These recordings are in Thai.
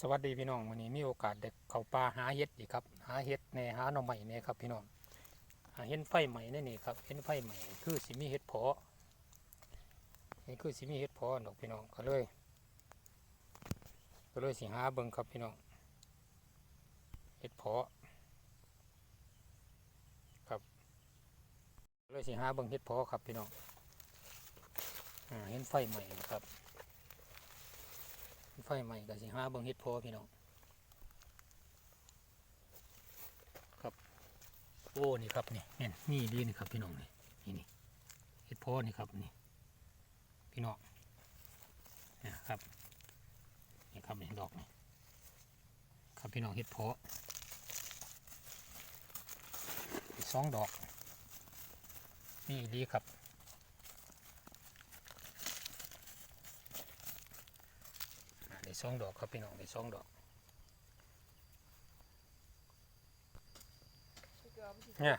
สวัสดีพี่น้องวันนี้มีโอกาสเด็กเขาป่าหาเห็ดอีกครับ หาเห็ดในหาหน่อใหม่เนี่ยครับพี่น้องหาเห็นไฟใหม่นี่นี่ครับเห็นไฟใหม่คือสิมีเห็ดเพาะนี่คือสิมีเห็ดเพาะดอกพี่น้องก็เลยก็เลยสิหาเบิ่งครับพี่น้องเห็ดเพาะครับก็เลยสิหาเบิ่งเห็ดเพาะครับพี่น้องอ่าเห็นไฟใหม่ครับ ไฟใหม่ก็สิหาเบิ่งเฮ็ดโพพี่น้องครับโอ้นี่ครับนี่นี่นี่ดีนี่ครับพี่น้องนี่นี่นี่เฮ็ดโพนี่ครับนี่พี่น้องนี่ครับนี่ครับนี่ดอกนี่ครับพี่น้องเฮ็ดโพอสองดอก นี่ดีครับ อ่าได้ สองดอกครับพี่น้องได้สองดอกเนี่ย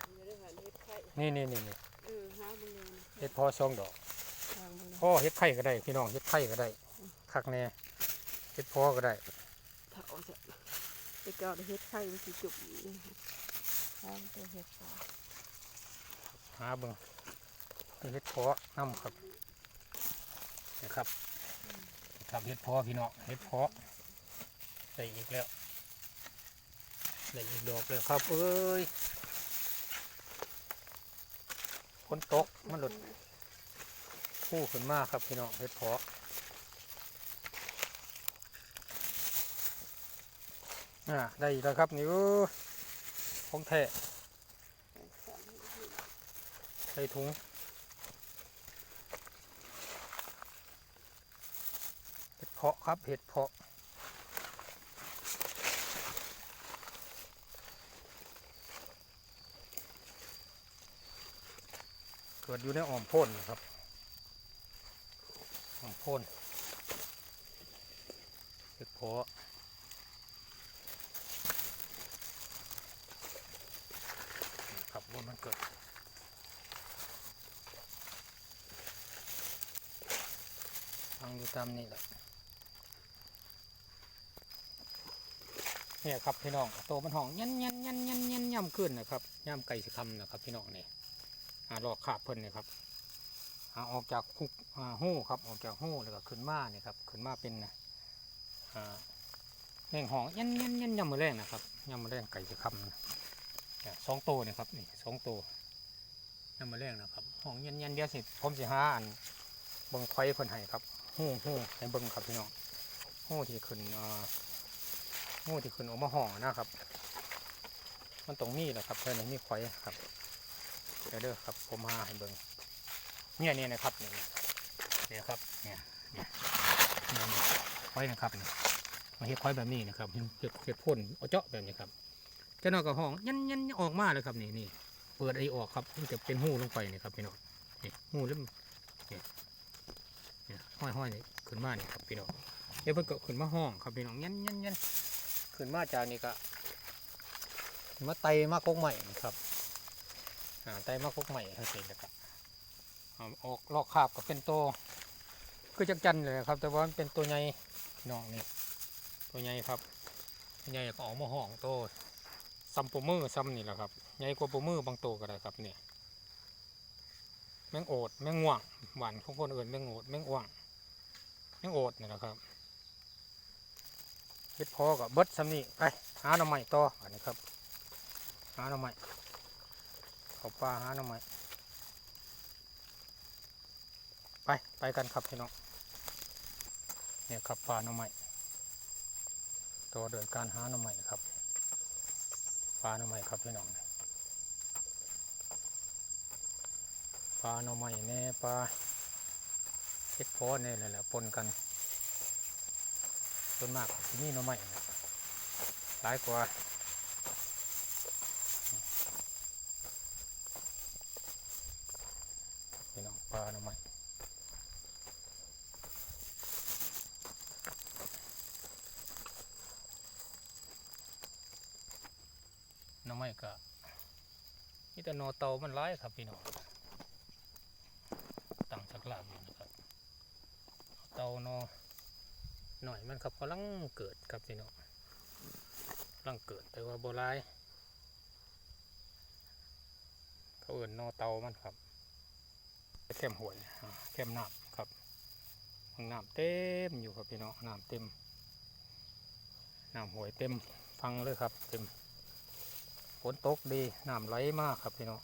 นี่นี่นี่นี่เออหาเบิ่งเลยเฮ็ดพอสองดอกทางเบิ่งเลยพ่อเฮ็ดไข่ก็ได้ พี่น้องเฮ็ดไข่ก็ได้คักแน่เฮ็ดพอก็ได้ถ้าเอาจะไปเก่าได้เฮ็ดไข่มันสิจุบนี่ทางไปเฮ็ดไข่หาเบิ่งนี่เฮ็ดพอน้ำครับนี่ครับนี่ ครับเฮ็ดพอพี่น้องเฮ็ดพอได้อีกแล้วได้อีกดอกแล้วครับเอ้ยฝนตกมันหลุดคู่ขึ้นมากครับพี่น้องเฮ็ดพาะอ่าได้อีกแล้วครับนี่โอ้ของแท้ใส่ถุงเห็ดเพาะครับเห็ดเพาะเกิดอยู่ในอ้อมพ่นนะครับของพ่นเห็ดเพาะครับว่ามันเกิดทางอยู่ตามนี่แหละ เนี่ยครับพี่น้องโตมันห้องยันยันยันยันยันย่ำขึ้นนะครับย่ำไก่สิคำนะครับ พี่น้องนี่อ่าลอกขาบเพิ่นนี่ครับอ่าออกจากหุกอ่าหู้ครับออกจากหู้แล้วก็ขึ้นมาเนี่ครับขึ้นมาเป็นนะอ่าแม่งหองยันยันยันยำมือแรงนะครับย่ำมือแรงไก่จะคำเนี่ยสองตัวนี่ครับนี่สองตัวยำมือแรงนะครับห้องยันยันเดียวสิผมสิห้าอันเบิ้งไข่เพิ่นให้ครับหู้หู้ให้เบิ้งครับพี่น้องหู้ที่ขึ้นอ่า หู้ที่ขึ้นออกมาห้องนะครับ มันตรงนี้แหละครับเพิ่นให้มีไข่ครับเดี๋ยวเด้อครับ ผมหาให้เบิ้งเนี่ยเนี่ยนะครับเนี่ยเนี่ยครับเนี่ยเนี่ยค่อยนะครับเนี่ยมาเฮ็ดค่อยแบบนี้นะครับเฮ็ดเฮ็ดพ่นเอาเจาะแบบนี้ครับเจ้านอยกับห้องยันยันออกมาเลยครับนี่นี่เปิดไอออกครับมันจะเป็นหูลงไปนี่ครับพี่น้องนี่หูเริ่มเนี่ยเนี่ห้อยห้อยนี่ขึ้นมานี่ครับพี่น้องเดี๋ยวเพิ่นก็ขึ้นมาห้องครับพี่น้องยันยันยัน ขึ้นมาจากนี่ก็มาไตมากกใหม่ครับอ่าไตมากกใหม่ทั้งสิ้นนะครับออกลอกคาบกับเป็นตัวคือจักจันเลยครับ แต่ว่ามันเป็นตัวใหญ่น้องนี่ตัวใหญ่ครับใหญ่ก็ออกมาห้องโตซัมโปมือซัมนี่แหละครับใหญ่กว่าโปมือบางตัวก็ได้ครับเนี่ยแมงโอดแมงง่วงหวานของคนอื่นแมงโอดแมงอ่วงแมงโอดนี่แหละครับ เฮ็ดพอกับเบิดซัมนี่ไปหาหน่อไม้ต่ออันนี้ครับ หาหน่อไม้เขาป่าหาหน่อไม้ไปไปกันครับพี่น้องเนี่ยครับปลาหน่อไม้ตัวโดยการหาหน่อไม้ครับปลาหน่อไม้ครับพี่น้องปลาหน่อไม้แน่ปลาเห็ดพอเนี่ยแหละปนกัน ส่วนมากที่นี่น่อไม้นะหลายกว่าพี่น้องปลาน่อไม้หน้ำไม้ก็นี่แต่นอเตามันร้ายครับพี่น้องตั้งสักลาบอยู่นะครับเตานอ หน่อยมันครับกำลังเกิดครับพี่น้องกำลังเกิดแต่ว่าโบรายเขาเอื่นนอเตามันครับแคมห่วยอ่าแคมน้ำครับน้ำเต็มอยู่ครับพี่น้องน้ำเต็มน้ำห่วยเต็มฟังเลยครับ เต็มฝนตกดีน้ำไหลมากครับพี่น้อง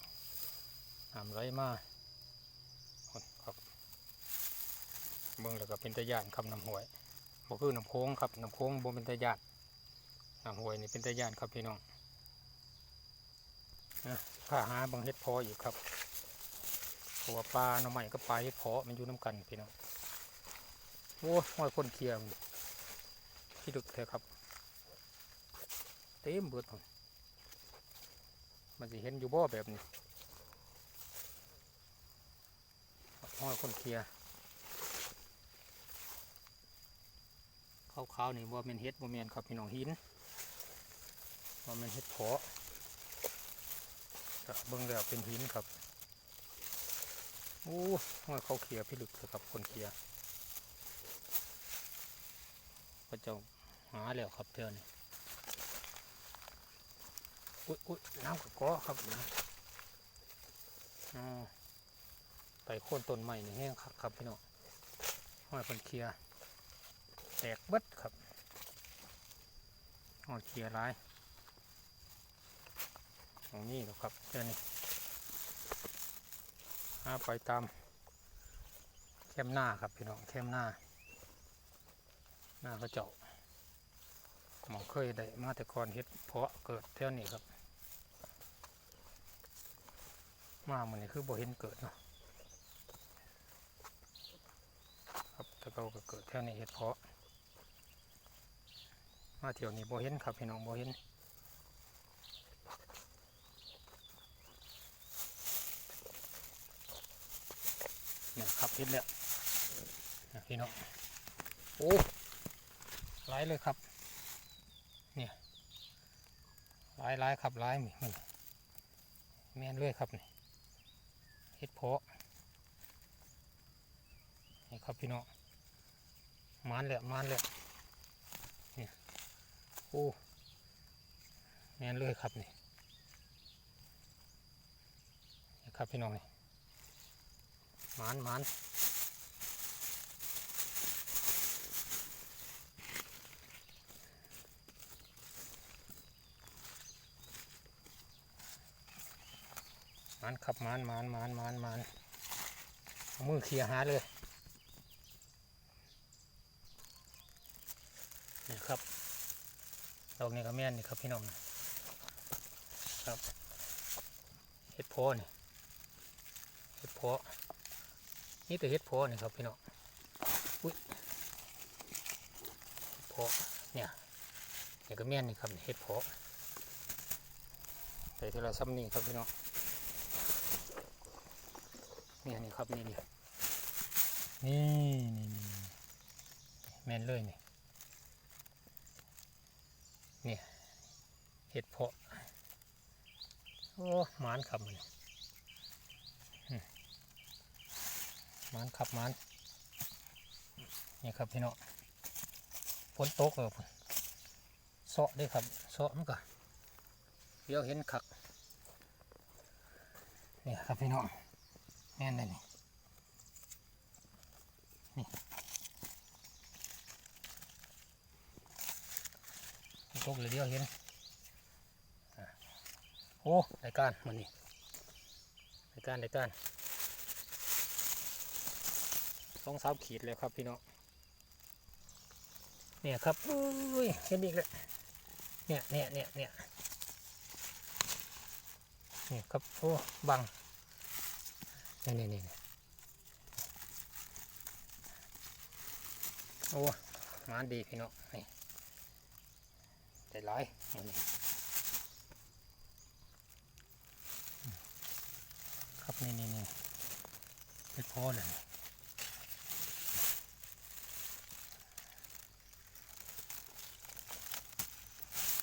น้ำไหลมากครับเมืองแล้วก็เป็นตะยานคำน้ำห่วย บ่คือน้ำโค้งครับน้ำโค้งบ่เป็นตะยานน้ำห้วยนี่เป็นตะยานครับพี่น้องนะข้าหาบางเฮ็ดพออยู่ครับเพราะว่าปลาหน่อไม้ก็ปลาเฮ็ดเพาะมันอยู่น้ำกันพี่น้องโอ้ห้อยคนเคียร์มันที่ดึกแท้ครับ เต็มเบิดพุ่นมันจะเห็นอยู่บ่แบบนี้ห้อยคนเคียร์ ขาวๆนี่ว่เป็นเฮ็ดว่าแมนครับพี่น้องหินว่เป็นเฮ็ดเพาะเบิ่งแล้วเป็นหินครับโอ้ห้อยเขาเคลียพี่ลึกเลยครับคนเคลียร์พระเจ้าหาแล้วครับเท่านี้อุ้ยอุ้ยน้ำกระกาะครับนะอ๋อไปโค่นต้นใหม่นี่แห้งคักครับพี่น้องห้อยคนเคลีย ตกเบิดครับเอเคลียร้ายตรงนี้นะครับเจ้านี่หาไปตามเข้มหน้าครับพี่น้องเข้มหน้า หน้าเขาเจาะหมองเคยได้มาแต่ก่อนเฮ็ดเพาะเกิดเท่านี้ครับ มาเหมันนี่คือบ่เห็นเกิดเนาะครับแต่เขาก็เกิดเท่านี้เฮ็ดเพาะ มาเที่ยวนี้บ่เห็นครับพี่น้องบเห็นเนี่ยครับเห็นแล้วเนี่ยพี่น้องโอ้หลายเลยครับเนี่ยหลายหลายครับหลายมีมันแม่นเลยครับนี่เห็ดเพาะนี่ครับพี่น้องมานแล้วมานแล้ว โอ้แม่นเลยครับนี่ครับพี่น้องนี่หมานหมานหมานครับหมานหมานหมานหมานหมานเอามือเคลียร์หาเลยนี่ครับ ดอกนี้ก็แม่นนี่ครับพี่น้องครับเห็ดโพนี่เห็ดโพนี่แต่เห็ดโพนี่ครับพี่น้องอุ้ยเห็ดโพเนี่ยนี่ก็แม่นนี่ครับเห็ดโพใส่ทีละซ้ำนี่ครับพี่น้องเนี่ยนี่ครับนี่นี่นี่นี่แม่นเลยนี่ เห็ดเพาะ โอ้หมานขับมันหมานขับหมานนี่ครับพี่น้องฝนตกเลยเสาะด้วยครับเสาะมันก็เดี๋ยวเห็นขักนี่ครับพี่น้องแม่นเลยนี่นี่ ตกเลยเดียวเห็นโอ้รายการมันนี่รายการรายการสองสามขีดเลยครับพี่น้องเนี่ยครับอุ้ยเห็นอีกแล้วเนี่ยเนี่ยเนี่ยเนี่ยเนี่ยครับโอ้บังนี่นี่นี่นี่โอ้มาดีพี่น้องนี่ ได้หลายนี่ครับนี่นี่นี่เห็ดโพอเลย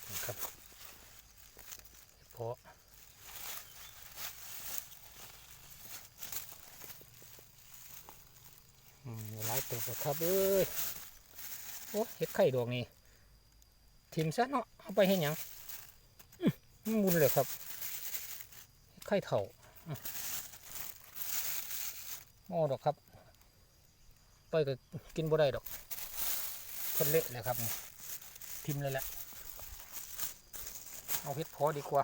นี่ครับเห็ดโพออืมหลายตัวครับเอ้ยโอ้เห็ดไข่ดอกนี่ ทิมซะเนาะเอาไปเห็นยังมุนเลยครับ ไข่เถ่าอื้อมอดอกครับ ไปก็กินบ่ได้ดอกคนเละเลยครับ ทิมเลยแหละ เอาเห็ดพอดีกว่า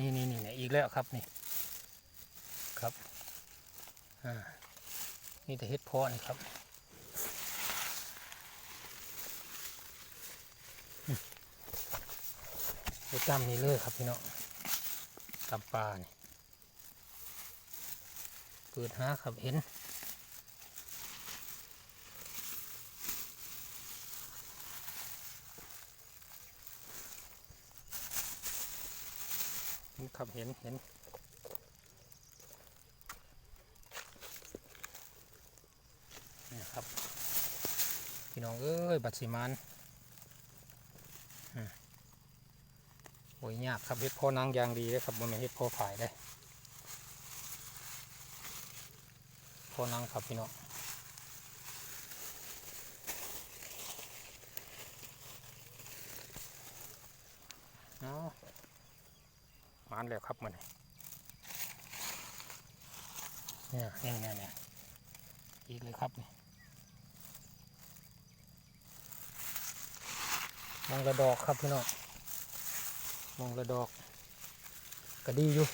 นี่นี่นี่อีกแล้วครับนี่ครับอ่านี่แต่เฮ็ดพอนี่ครับอืมไปตามนี่เลยครับพี่น้องตามปลานี่เปิดหาครับเห็น เห็นเห็นเห็นนี่ครับ พี่น้องเอ้ย บัตรสีมันอ่าโอ้ยยากครับเฮ็ดพอนางยางดีเลยครับบนเฮ็ดพอผายได้พอนางครับพี่น้องเอาะ มานแล้วครับมันเนี่ยเนี่ยเนี่ยเนี่ยอีกเลยครับนี่มองระดอกครับพี่น้องมองระดอกก็ดีอยู่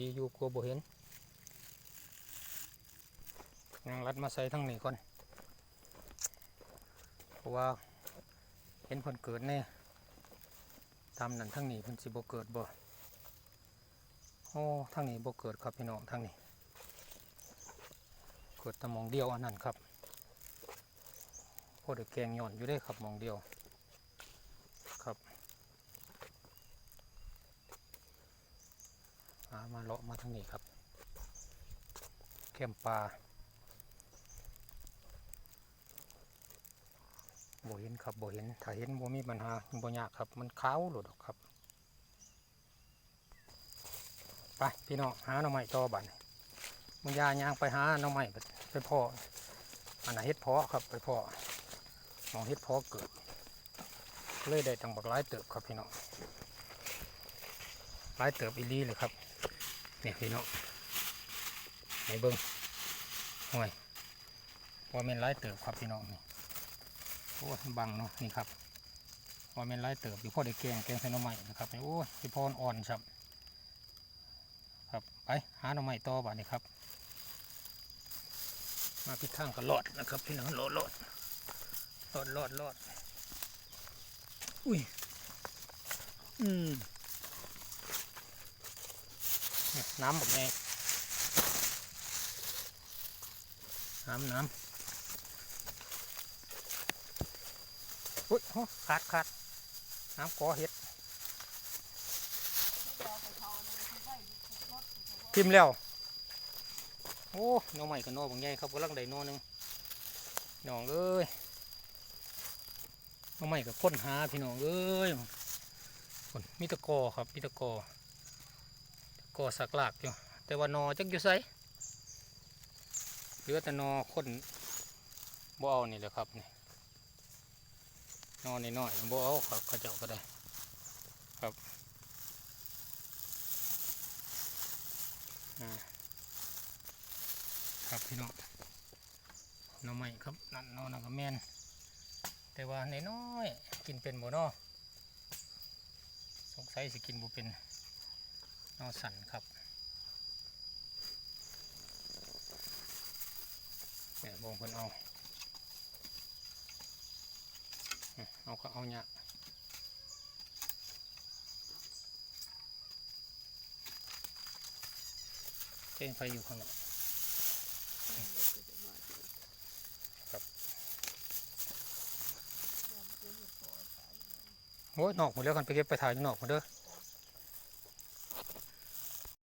ดีอยู่กลัวบ่เห็นยังรัดมาใส่ทั้งนี้ก่อนเพราะว่าเห็นคนเกิดแน่ ทำนั่นทั้งนี้เพิ่นสิบ่เกิดบ่โอ้ทั้งนี้บ่เกิดครับพี่น้องทั้งนี้ เกิดแต่หมองเดียวอันนั้นครับพอด้แกงย่อนอยู่ได้ครับมองเดียวครับามาเลาะมาทางนี้ครับแคมปลา บ่เห็นครับบ่เห็นถ้าเห็นบ่มีปัญหาบ่ยากครับ มันขาวหลดออกครับ ไปพี่น้องหาหน่อไม้ต่อบัดนี้มึงยายางไปหาหน่อไม้ไปพ่ออันไหนเฮ็ดเพาะครับ ไปพ่อมองเฮ็ดเพาะเกิด เลยได้ตังบักหลายเติบครับพี่น้องหลายเติบอีลีเลยครับเนี่ยพี่น้องให้เบิ้งห่วยว่าแม่นหลายเติบครับพี่น้องนี่ อ้ยบังเนาะนี่ครับว่าแม่นหลายเติบอยู่พ่อได้แกงแกงใส่หน่อไม้นะครับโอ้ยพี่พรอ่อนครับครับไปหาหน่อไม้ต่อบ้านี้ครับ มาพิทางก็รอดนะครับพี่น้องรอดรอดรอดรอดรอดอุ้ยอืมน้ำแบบไงน้ำน้ำ อุ้ยขาดขาดน้ำกอเห็ดทิมแล้ว โอ้น้อใหม่กับน้อบางใหญ่ครับกำลังได้น้อหนึงน้องเอ้ยมาใหม่กับค้นหาพี่น้องเอ้ยคนมีตะกอครับมีตะกอตะกอสักหลากอยู่ แต่ว่านอจักอยู่ไสเหลือแต่นอคนบ่เอานี่แหละครับนี่ นอนี่น้อยๆบ่เอาครับเขาเจ้าก็ได้ ครับครับพี่น้องน้อใหม่ครับนั่นนอนั่นก็แมนแต่ว่าน้อยๆกินเป็นบ่นาะสงสัยสิกินบ่เป็นนอสันครับเนี่ยบงเพิ่นเอาอืม เอาก็เอาเนี่ยเต้นไฟอยู่ข้างนอกโอ้ยนอกหมดแล้วกันไปเก็บไปถ่ายนอกหมดเด้อ